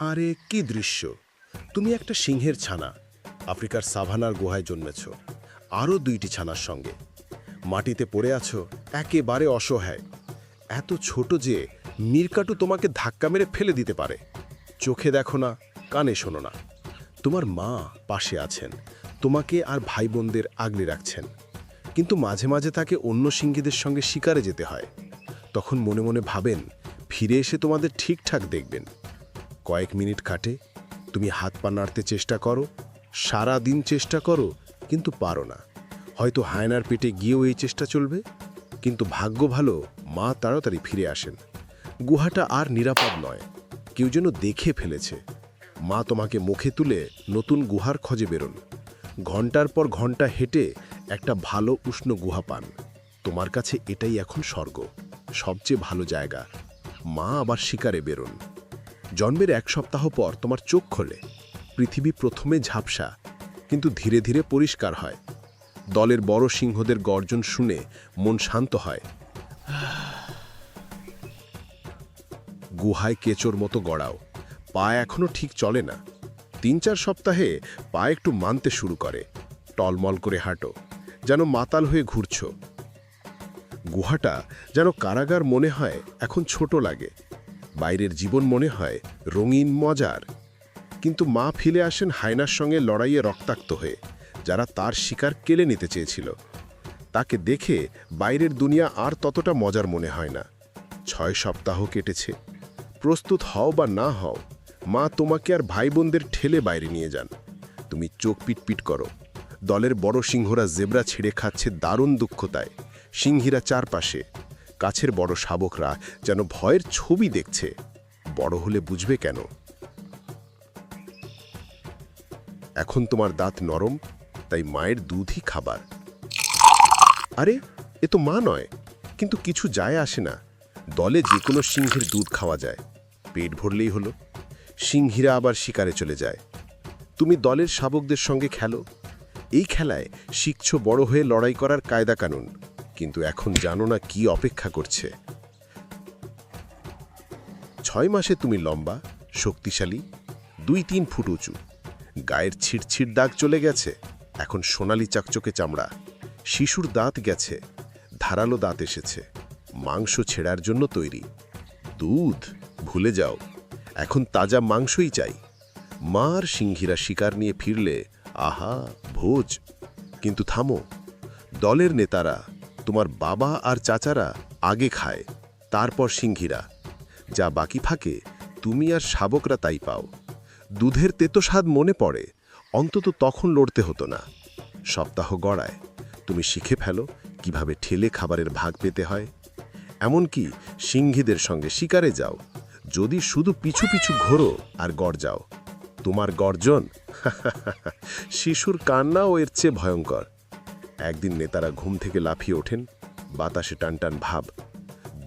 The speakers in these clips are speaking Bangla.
আরে, কি দৃশ্য? তুমি একটা সিংহের ছানা। আফ্রিকার সাভানার গুহায় জন্মেছ। আরও দুইটি ছানার সঙ্গে। মাটিতে পড়ে আছো, একেবারে অসহায়। এত ছোট যে মিরকাটু তোমাকে ধাক্কা মেরে ফেলে দিতে পারে। চোখে দেখো না, কানে শোনো না। তোমার মা পাশে আছেন। তোমাকে আর ভাই বোনদের আগলে রাখছেন। কিন্তু মাঝে মাঝে তাকে অন্য সিংহীদের সঙ্গে শিকারে যেতে হয়। তখন মনে মনে ভাবেন, ফিরে এসে তোমাদের ঠিকঠাক দেখবেন। কয়েক মিনিট কাটে তুমি হাত পা নাড়তে চেষ্টা করো। সারা দিন চেষ্টা করো, কিন্তু পারো না। হয়তো হায়নার পেটে গিয়েও এই চেষ্টা চলবে। কিন্তু ভাগ্য ভালো, মা তাড়াতাড়ি ফিরে আসেন। গুহাটা আর নিরাপদ নয়, কেউ যেন দেখে ফেলেছে। মা তোমাকে মুখে তুলে নতুন গুহার খোঁজে বেরোন। ঘণ্টার পর ঘণ্টা হেঁটে একটা ভালো উষ্ণ গুহা পান। তোমার কাছে এটাই এখন স্বর্গ, সবচেয়ে ভালো জায়গা। মা আবার শিকারে বেরোন। জন্মের এক সপ্তাহ পর তোমার চোখ খোলে। পৃথিবী প্রথমে ঝাপসা, কিন্তু ধীরে ধীরে পরিষ্কার হয়। দলের বড় সিংহদের গর্জন শুনে মন শান্ত হয়। গুহায় কেচোর মতো গড়াও। পা এখনও ঠিক চলে না। তিন চার সপ্তাহে পা একটু মানতে শুরু করে। টলমল করে হাঁটো, যেন মাতাল হয়ে ঘুরছ। গুহাটা যেন কারাগার মনে হয় এখন ছোট লাগে। বাইরের জীবন মনে হয় রঙিন মজার। কিন্তু মা ফিরে আসেন হায়নার সঙ্গে লড়াইয়ে রক্তাক্ত হয়ে, যারা তার শিকার কেলে নিতে চেয়েছিল। তাকে দেখে বাইরের দুনিয়া আর ততটা মজার মনে হয় না। ছয় সপ্তাহ কেটেছে। প্রস্তুত হও বা না হও, মা তোমাকে আর ভাই বোনদের ঠেলে বাইরে নিয়ে যান। তুমি চোখ পিটপিট করো। দলের বড় সিংহরা জেব্রা ছেড়ে খাচ্ছে দারুণ দুঃখতায়। সিংহীরা চারপাশে। কাছের বড় শাবকরা যেন ভয়ের ছবি দেখছে। বড় হলে বুঝবে কেন? এখন তোমার দাঁত নরম, তাই মায়ের দুধই খাবার। আরে, এ তো মা নয়, কিন্তু কিছু যায় আসে না। দলে যে কোনো সিংহের দুধ খাওয়া যায়। পেট ভরলেই হলো। সিংহীরা আবার শিকারে চলে যায়। তুমি দলের শাবকদের সঙ্গে খেলো। এই খেলায় শিখছ বড় হয়ে লড়াই করার কায়দা কানুন। কিন্তু এখন জানো না কি অপেক্ষা করছে। ছয় মাসে তুমি লম্বা, শক্তিশালী, দুই তিন ফুট উঁচু, গায়ের ছিটছিট দাগ চলে গেছে, এখন সোনালি চাকচকে চামড়া, শিশুর দাঁত গেছে, ধারালো দাঁত এসেছে, মাংস ছেঁড়ার জন্য তৈরি। দুধ, ভুলে যাও, এখন তাজা মাংসই চাই। মার সিংহীরা শিকার নিয়ে ফিরলে, আহা, ভোজ। কিন্তু থামো, দলের নেতারা তোমার বাবা আর চাচারা আগে খায়, তারপর সিংহীরা। যা বাকি ফাঁকে তুমি আর শাবকরা তাই পাও। দুধের তেতো স্বাদ মনে পড়ে, অন্তত তখন লড়তে হতো না। সপ্তাহ গড়ায়, তুমি শিখে ফেলো কীভাবে ঠেলে খাবারের ভাগ পেতে হয়। এমনকি সিংহীদের সঙ্গে শিকারে যাও, যদি শুধু পিছু পিছু ঘোরো আর গড় যাও। তোমার গর্জন, শিশুর কান্নাও এর চেয়ে ভয়ঙ্কর। একদিন নেতারা ঘুম থেকে লাফিয়ে ওঠেন, বাতাসে টানটান ভাব।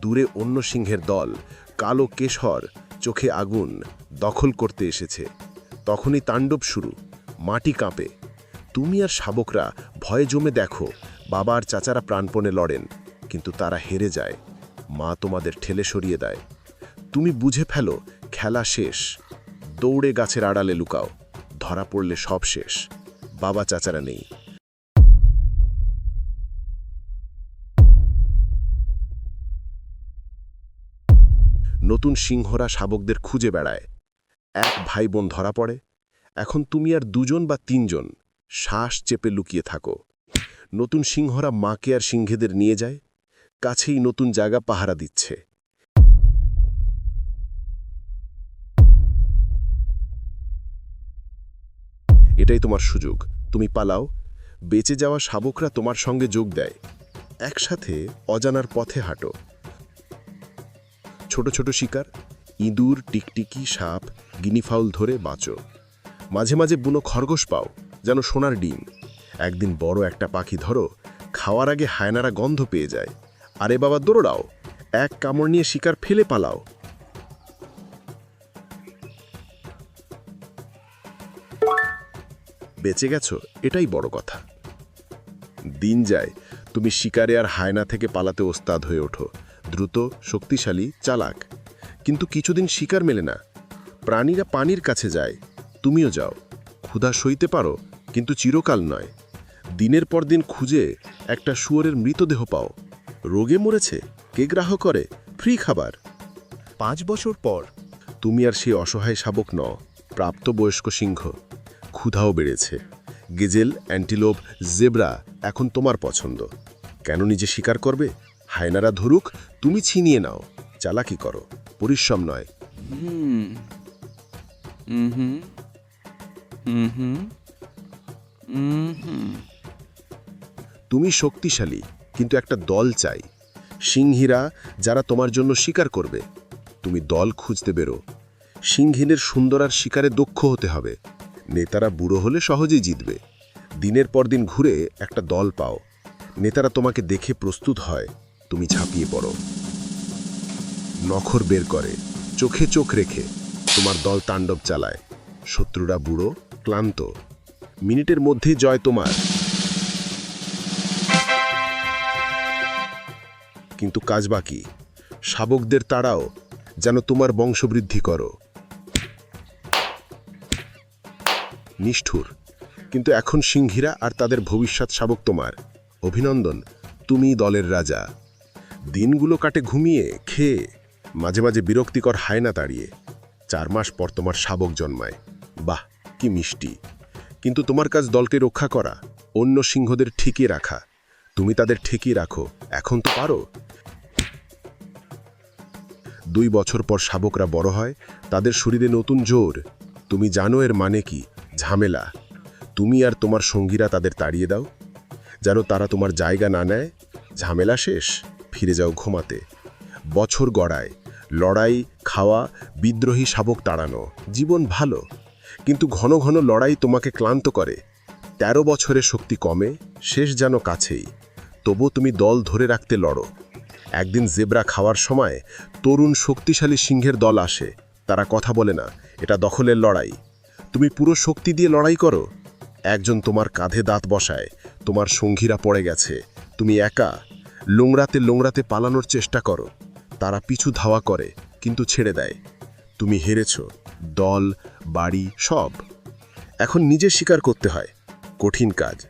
দূরে অন্য সিংহের দল, কালো কেশর, চোখে আগুন দখল করতে এসেছে। তখনই তাণ্ডব শুরু, মাটি কাঁপে। তুমি আর শাবকরা ভয়ে জমে দেখো, বাবা আর চাচারা প্রাণপণে লড়েন, কিন্তু তারা হেরে যায়। মা তোমাদের ঠেলে সরিয়ে দেয়। তুমি বুঝে ফেলো, খেলা শেষ। দৌড়ে গাছের আড়ালে লুকাও, ধরা পড়লে সব শেষ। বাবা চাচারা নেই। নতুন সিংহরা শাবকদের খুঁজে বেড়ায়। এক ভাই বোন ধরা পড়ে। এখন তুমি আর দুজন বা তিনজন শ্বাস চেপে লুকিয়ে থাকো। নতুন সিংহরা মাকে আর সিংহেদের নিয়ে যায়। কাছেই নতুন জায়গা পাহারা দিচ্ছে। এটাই তোমার সুযোগ। তুমি পালাও। বেঁচে যাওয়া শাবকরা তোমার সঙ্গে যোগ দেয়। একসাথে অজানার পথে হাঁটো। ছোট ছোট শিকার, ইঁদুর, টিকটিকি, সাপ, গিনিফাউল ধরে বাঁচো। মাঝে মাঝে বুনো খরগোশ পাও, যেন সোনার ডিম। একদিন বড় একটা পাখি ধরো, খাওয়ার আগে হায়নারা গন্ধ পেয়ে যায়। আরে বাবা, দৌড়াও, এক কামড় নিয়ে শিকার ফেলে পালাও। বেঁচে গেছো, এটাই বড় কথা। দিন যায়, তুমি শিকারে আর হায়না থেকে পালাতে ওস্তাদ হয়ে ওঠো। দ্রুত, শক্তিশালী, চালাক। কিন্তু কিছুদিন শিকার মেলে না। প্রাণীরা পানির কাছে যায়। তুমিও যাও। ক্ষুধা সইতে পারো, কিন্তু চিরকাল নয়। দিনের পর দিন খুঁজে একটা শুয়োরের মৃতদেহ পাও। রোগে মরেছে? কে গ্রাহ করে? ফ্রি খাবার। পাঁচ বছর পর তুমি আর সেই অসহায় শাবক ন প্রাপ্তবয়স্ক সিংহ। ক্ষুধাও বেড়েছে। গেজেল, অ্যান্টিলোপ, জেব্রা এখন তোমার পছন্দ। কেন নিজে স্বীকার করবে? হায়নারা ধরুক তুমি ছিনিয়ে নাও। চালাকি করো। পরিশ্রম নয়। হুম। হুম হুম হুম হুম তুমি শক্তিশালী কিন্তু একটা দল চাই। সিংহীরা যারা তোমার জন্য শিকার করবে। তুমি দল খুঁজতে বেরো। সিংহীনের সুন্দর আর শিকারে দক্ষ হতে হবে। নেতারা বুড়ো হলে সহজেই জিতবে। দিনের পর দিন ঘুরে একটা দল পাও। নেতারা তোমাকে দেখে প্রস্তুত হয়। তুমি ঝাঁপিয়ে পড়ো। নখর বের করে, চোখে চোখ রেখে তোমার দল তাণ্ডব চালায়। শত্রুরা বুড়ো, ক্লান্ত। মিনিটের মধ্যেই জয় তোমার। কিন্তু কাজ বাকি। শাবকদের তাড়াও, যেন তোমার বংশবৃদ্ধি করো। নিষ্ঠুর। কিন্তু এখন সিংহীরা আর তাদের ভবিষ্যৎ শাবক তোমার। অভিনন্দন তুমি দলের রাজা। দিনগুলো কাটে ঘুমিয়ে, খেয়ে, মাঝে মাঝে বিরক্তিকর হায় না তাড়িয়ে। চার মাস পর তোমার শাবক জন্মায়। বাহ, কি মিষ্টি। কিন্তু তোমার কাজ দলকে রক্ষা করা, অন্য সিংহদের ঠিকিয়ে রাখা। তুমি তাদের ঠেকিয়ে রাখো, এখন তো পারো। দুই বছর পর শাবকরা বড় হয়, তাদের শরীরে নতুন জোর। তুমি জানো এর মানে কি? ঝামেলা। তুমি আর তোমার সঙ্গীরা তাদের তাড়িয়ে দাও। যেন তারা তোমার জায়গা না নেয়। ঝামেলা শেষ। ফিরে যাও ঘুমাতে বছর গড়ায়, লড়াই, খাওয়া, বিদ্রোহী শাবক তাড়ানো, জীবন ভালো। কিন্তু ঘন ঘন লড়াই তোমাকে ক্লান্ত করে। তেরো বছরের শক্তি কমে, শেষ যেন কাছেই। তবু তুমি দল ধরে রাখতে লড়ো। একদিন জেব্রা খাওয়ার সময় তরুণ শক্তিশালী সিংহের দল আসে। তারা কথা বলে না, এটা দখলের লড়াই। তুমি পুরো শক্তি দিয়ে লড়াই করো। একজন তোমার কাঁধে দাঁত বসায়, তোমার সঙ্গীরা পড়ে গেছে। তুমি একা লোংরাতে লোংরাতে পালানোর চেষ্টা করো। তারা পিছু ধাওয়া করে, কিন্তু ছেড়ে দেয়। তুমি হেরেছ, দল, বাড়ি, সব। এখন নিজে স্বীকার করতে হয়। কঠিন কাজ।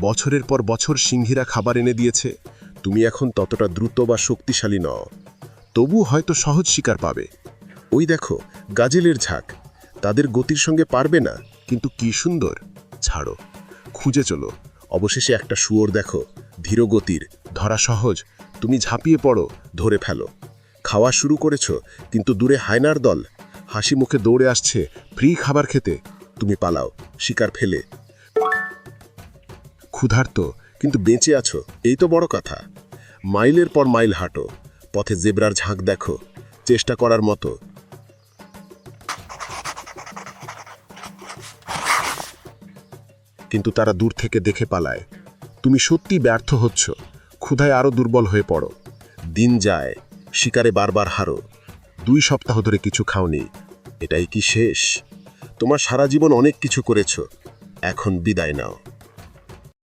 বছরের পর বছর সিংহীরা খাবার এনে দিয়েছে। তুমি এখন ততটা দ্রুত বা শক্তিশালী নও। তবু হয়তো সহজ শিকার পাবে। ওই দেখো, গাজেলের ঝাঁক। তাদের গতির সঙ্গে পারবে না, কিন্তু কি সুন্দর। ছাড়ো। খুঁজে চলো। অবশেষে একটা শুয়োর দেখো ধীর গতির ধরা সহজ, তুমি ঝাঁপিয়ে পড়ো, ধরে ফেলো। খাওয়া শুরু করেছ, কিন্তু দূরে হায়নার দল। হাসি মুখে দৌড়ে আসছে, ফ্রি খাবার খেতে। তুমি পালাও, শিকার ফেলে। ক্ষুধার্ত, কিন্তু বেঁচে আছো, এই তো বড় কথা। মাইলের পর মাইল হাঁটো, পথে জেব্রার ঝাঁক দেখো, চেষ্টা করার মতো। কিন্তু তারা দূর থেকে দেখে পালায়। তুমি সত্যি ব্যর্থ হচ্ছ। ক্ষুধায় আরও দুর্বল হয়ে পড়ো। দিন যায়, শিকারে বারবার হারো। দুই সপ্তাহ ধরে কিছু খাওনি, এটাই কি শেষ? তোমার সারা জীবন অনেক কিছু করেছ, এখন বিদায় নাও।